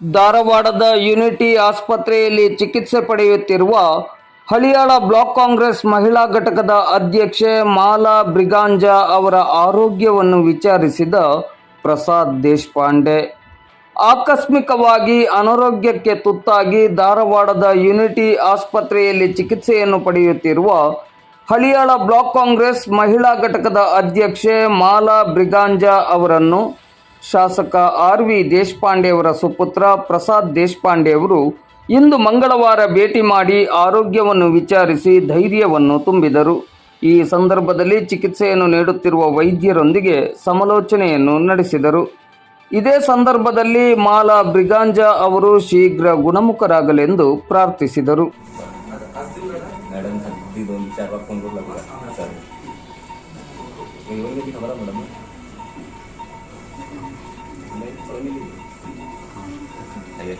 ಧಾರವಾಡದ ಯುನಿಟಿ ಆಸ್ಪತ್ರೆಯಲ್ಲಿ ಚಿಕಿತ್ಸೆ ಪಡೆಯುತ್ತಿರುವ ಹಳಿಯಾಳ ಬ್ಲಾಕ್ ಕಾಂಗ್ರೆಸ್ ಮಹಿಳಾ ಘಟಕದ ಅಧ್ಯಕ್ಷೆ ಮಾಲಾ ಬ್ರಿಗಾಂಜಾ ಅವರ ಆರೋಗ್ಯವನ್ನು ವಿಚಾರಿಸಿದ ಪ್ರಸಾದ್ ದೇಶಪಾಂಡೆ. ಆಕಸ್ಮಿಕವಾಗಿ ಅನಾರೋಗ್ಯಕ್ಕೆ ತುತ್ತಾಗಿ ಧಾರವಾಡದ ಯುನಿಟಿ ಆಸ್ಪತ್ರೆಯಲ್ಲಿ ಚಿಕಿತ್ಸೆಯನ್ನು ಪಡೆಯುತ್ತಿರುವ ಹಳಿಯಾಳ ಬ್ಲಾಕ್ ಕಾಂಗ್ರೆಸ್ ಮಹಿಳಾ ಘಟಕದ ಅಧ್ಯಕ್ಷೆ ಮಾಲಾ ಬ್ರಿಗಾಂಜಾ ಅವರನ್ನು ಶಾಸಕ ಆರ್ ವಿ ದೇಶಪಾಂಡೆ ಅವರ ಸುಪುತ್ರ ಪ್ರಸಾದ್ ದೇಶಪಾಂಡೆ ಅವರು ಇಂದು ಮಂಗಳವಾರ ಭೇಟಿ ಮಾಡಿ ಆರೋಗ್ಯವನ್ನು ವಿಚಾರಿಸಿ ಧೈರ್ಯವನ್ನು ತುಂಬಿದರು. ಈ ಸಂದರ್ಭದಲ್ಲಿ ಚಿಕಿತ್ಸೆಯನ್ನು ನೀಡುತ್ತಿರುವ ವೈದ್ಯರೊಂದಿಗೆ ಸಮಾಲೋಚನೆಯನ್ನು ನಡೆಸಿದರು. ಇದೇ ಸಂದರ್ಭದಲ್ಲಿ ಮಾಲಾ ಬ್ರಿಗಾಂಜಾ ಅವರು ಶೀಘ್ರ ಗುಣಮುಖರಾಗಲೆಂದು ಪ್ರಾರ್ಥಿಸಿದರು. Ayun.